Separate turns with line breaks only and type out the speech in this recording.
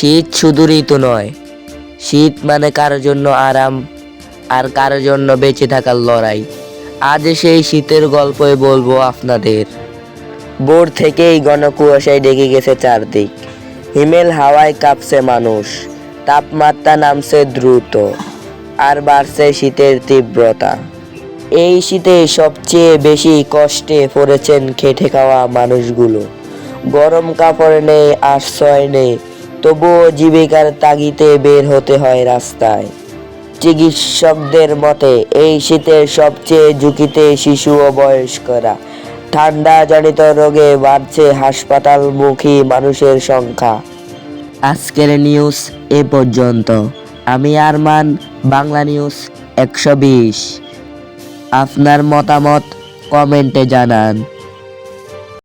শীত শুধু ঋতু নয়। শীত মানে কারোর জন্য আরাম আর কারোর জন্য বেঁচে থাকার লড়াই। আজ সেই শীতের গল্পই বলব আপনাদের। ভোর থেকেই ঘন কুয়াশায় ডেকে গেছে চারদিক। হিমেল হাওয়ায় কাঁপছে মানুষ। তাপমাত্রা নামছে দ্রুত আর বাড়ছে শীতের তীব্রতা। এই শীতে সবচেয়ে বেশি কষ্টে পড়েছেন খেটে খাওয়া মানুষগুলো। গরম কাপড় নেই, আশ্রয় নেই তবুও জীবিকার তাগিতে বের হতে হয় রাস্তায়। চিকিৎসকদের মতে, এই শীতের সবচেয়ে ঝুঁকিতে শিশু ও বয়স্করা। ঠান্ডা জনিত রোগে বাড়ছে হাসপাতালমুখী মানুষের সংখ্যা। আজকের নিউজ এ পর্যন্ত। আমি আরমান, বাংলা নিউজ একশো বিশ। আপনার মতামত কমেন্টে জানান।